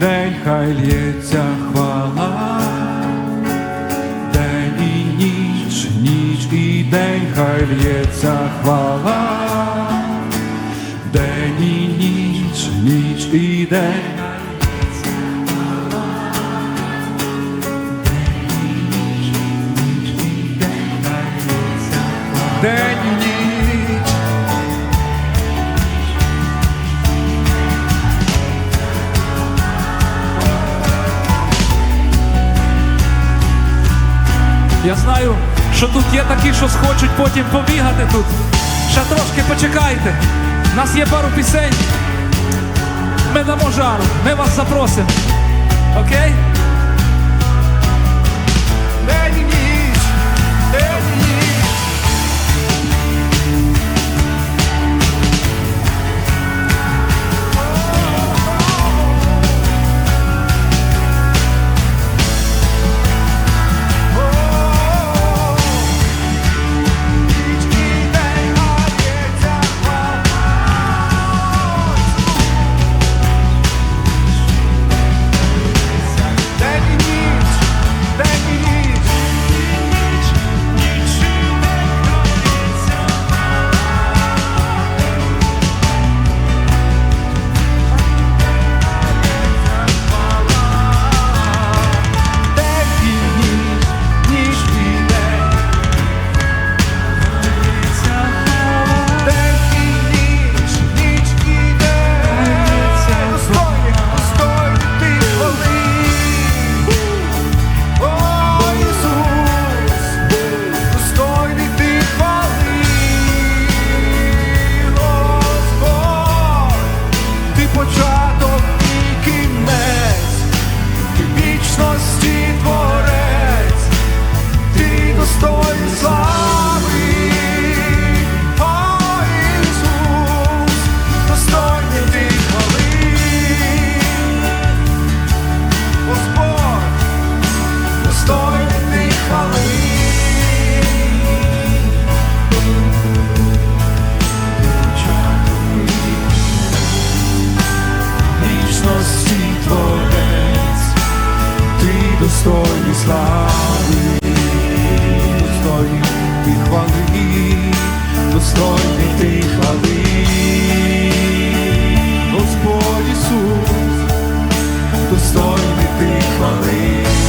день, хай лється хвала, день і ніч, ніч і день, хай лється хвала, день і ніч, ніч і день. Я знаю, що тут є такі, що схочуть потім побігати тут. Ще трошки почекайте. У нас є пару пісень. Ми дамо жару, ми вас запросимо. Окей? І достойний слави, достойний ти хвали, достойний ти хвали, Господь Ісус, достойний ти хвали.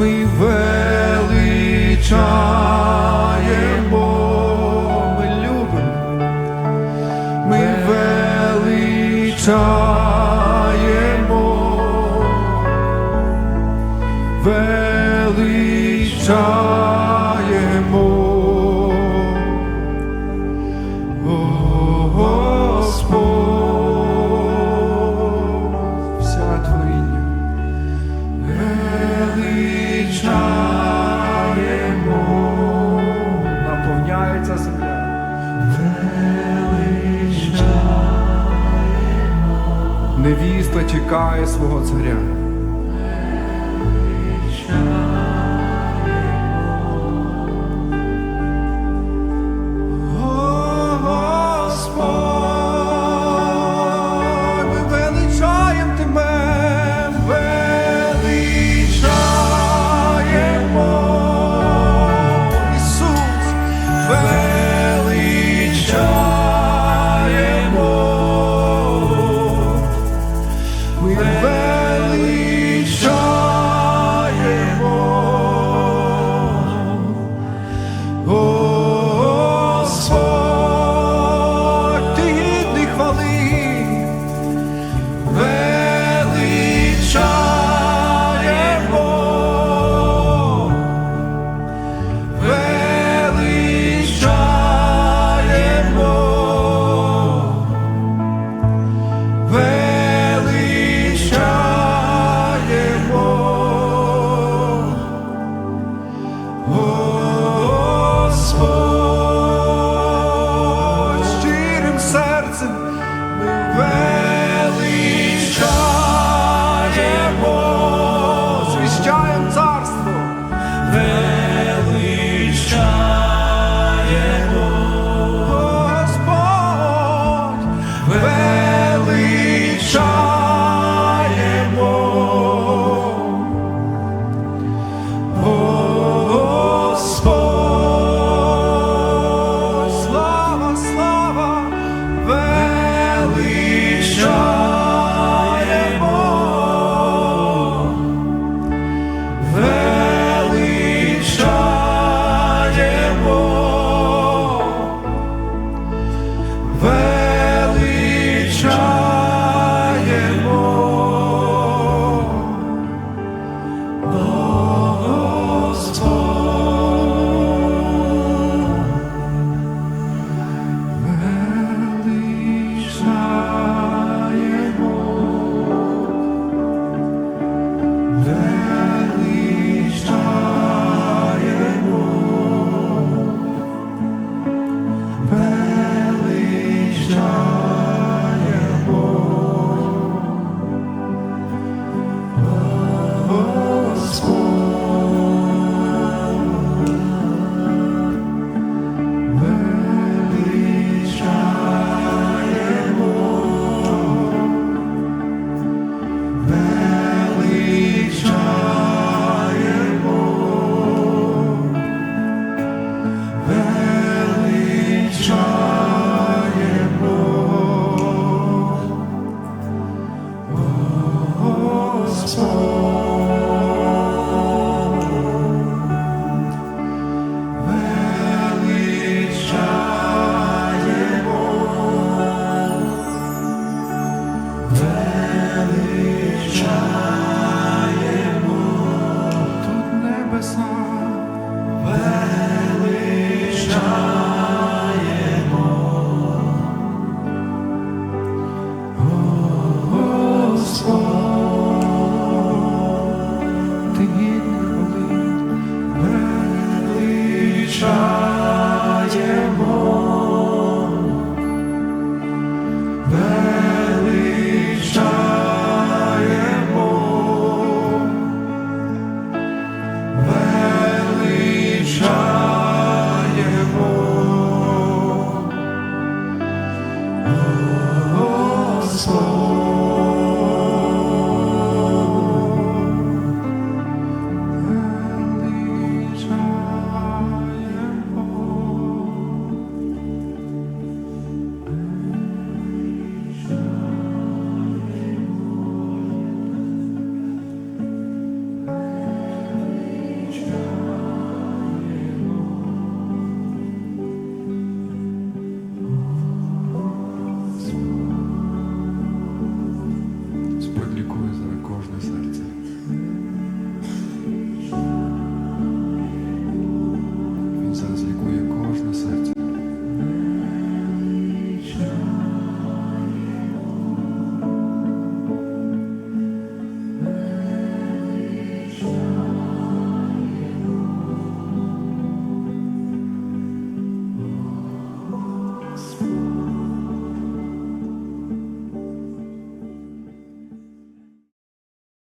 Ми величаємо, ми любимо, ми величаємо, чекає свого царя.